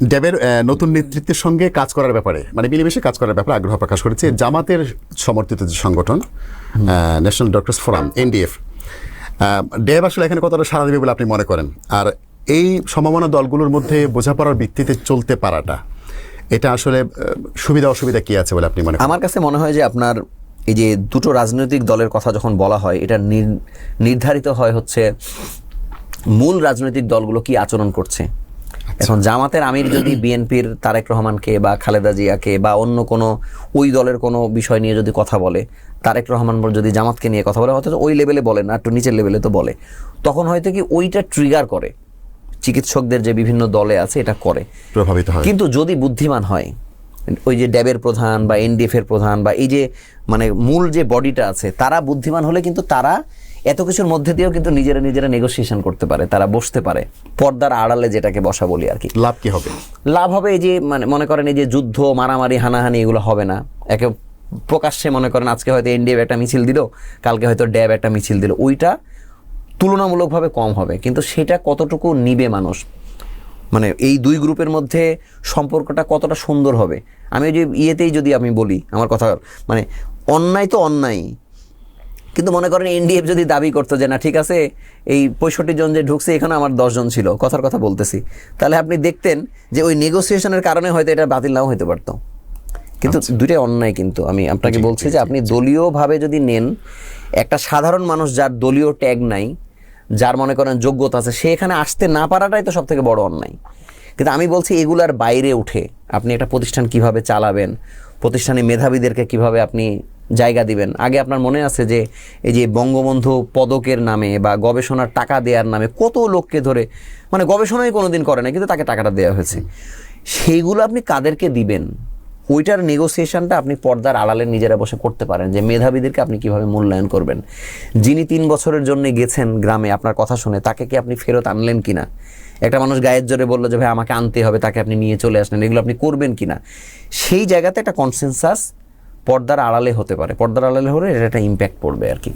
ড্যাবের নতুন নেতৃত্বের সঙ্গে কাজ করার ব্যাপারে মানে মিলেমিশে কাজ করার ব্যাপারে আগ্রহ প্রকাশ করেছে জামাতের সমর্থিত যে সংগঠন national doctors forum NDF DAB আসলে এখানে কতটা সাড়া দেবে বলে আপনি মনে করেন? আর এই সম্ভাবনা দলগুলোর মধ্যে বোঝাপড়ার ভিত্তিতে চলতে পারাটা, এটা আসলে সুবিধা অসুবিধা কি আছে বলে আপনি মনে আমার কাছে মনে হয় যে আপনার এই যে দুটো রাজনৈতিক দলের কথা যখন বলা হয়, এটা নির- নির্ধারিত হয় হচ্ছে মূল রাজনৈতিক দলগুলো কি আচরণ করছে। এখন জামাতের আমির যদি বিএনপির তারেক রহমানকে বা খালেদা জিয়াকে বা অন্য কোনো ওই দলের কোনো বিষয় নিয়ে যদি কথা বলে তারেক রহমান যদি জামাতকে নিয়ে কথা বলে অথচ ওই লেভেলে বলে না একটু নিচের লেভেলে তো বলে তখন হয়তো কি ওইটা ট্রিগার করে। চিকিৎসকদের যে বিভিন্ন দলে আছে এটা করে। প্রভাবিত হয়। কিন্তু যদি বুদ্ধিমান হয় ওই যে ড্যাবের প্রধান বা এনডিএফ এর প্রধান বা এই যে মানে মূল যে বডিটা আছে তারা বুদ্ধিমান হলে কিন্তু তারা এত কিছুর মধ্যে দিয়েও কিন্তু নিজেরা নিজেরা নেগোসিয়েশন করতে পারে তারা বসতে পারে। পর্দার আড়ালে যেটাকে বসা বলি আর কি। লাভ কি হবে? লাভ হবে এই যে মানে মনে করেন এই যে যুদ্ধ মারামারি হানাহানি এগুলো হবে না। একে প্রকাশ্যে মনে করেন আজকে হয়তো এনডিএফ একটা মিছিল দিল কালকে হয়তো ড্যাব একটা মিছিল দিল। ওইটা তুলনামূলকভাবে কম হবে কিন্তু সেটা কতটুকু নিবে মানুষ? মানে এই দুই গ্রুপের মধ্যে সম্পর্কটা কতটা সুন্দর হবে? আমি ওই যে ইয়েতেই যদি আমি বলি আমার কথা মানে অন্যায় তো অন্যায় কিন্তু মনে করেন এনডিএফ যদি দাবি করতো যে না ঠিক আছে এই পঁয়ষট্টি জন যে ঢুকছে এখানে আমার দশজন ছিল কথার কথা বলতেছি। তাহলে আপনি দেখতেন যে ওই নেগোসিয়েশনের কারণে হয়তো এটা বাতিল নাও হতে পারতো। কিন্তু দুইটাই অন্যায় কিন্তু। আমি আপনাকে বলছি যে আপনি দলীয়ভাবে যদি নেন একটা সাধারণ মানুষ যার দলীয় ট্যাগ নাই যার মনে করেন যোগ্যতা আছে সে এখানে আসতে না পারাটাই তো সব থেকে বড় অন্যায়। কিন্তু আমি বলছি এগুলার বাইরে উঠে আপনি একটা প্রতিষ্ঠান কীভাবে চালাবেন প্রতিষ্ঠানে মেধাবীদেরকে কীভাবে আপনি জায়গা দিবেন? আগে আপনার মনে আছে যে, এই যে বঙ্গবন্ধু পদকের নামে বা গবেষণার টাকা দেওয়ার নামে কত লোককে ধরে মানে গবেষণাই কোনো দিন করে না কিন্তু তাকে টাকাটা দেওয়া হয়েছে। সেইগুলো আপনি কাদেরকে দিবেন? ওইটার নেগোসিয়েশনটা আপনি পর্দার আড়ালে নিজেরা বসে করতে পারেন যে মেধাবীদেরকে আপনি কীভাবে মূল্যায়ন করবেন। যিনি তিন বছরের জন্য গেছেন গ্রামে, আপনার কথা শুনে, তাকে কি আপনি ফেরত আনলেন কিনা? একটা মানুষ গায়ের জোরে বলল যে, ভাই, আমাকে আনতে হবে, তাকে আপনি নিয়ে চলে আসলেন, এগুলো আপনি করবেন কি না সেই জায়গাতে একটা কনসেনসাস পর্দার আড়ালে হতে পারে। পর্দার আড়ালে হলে এটা একটা ইম্প্যাক্ট পড়বে আর কি।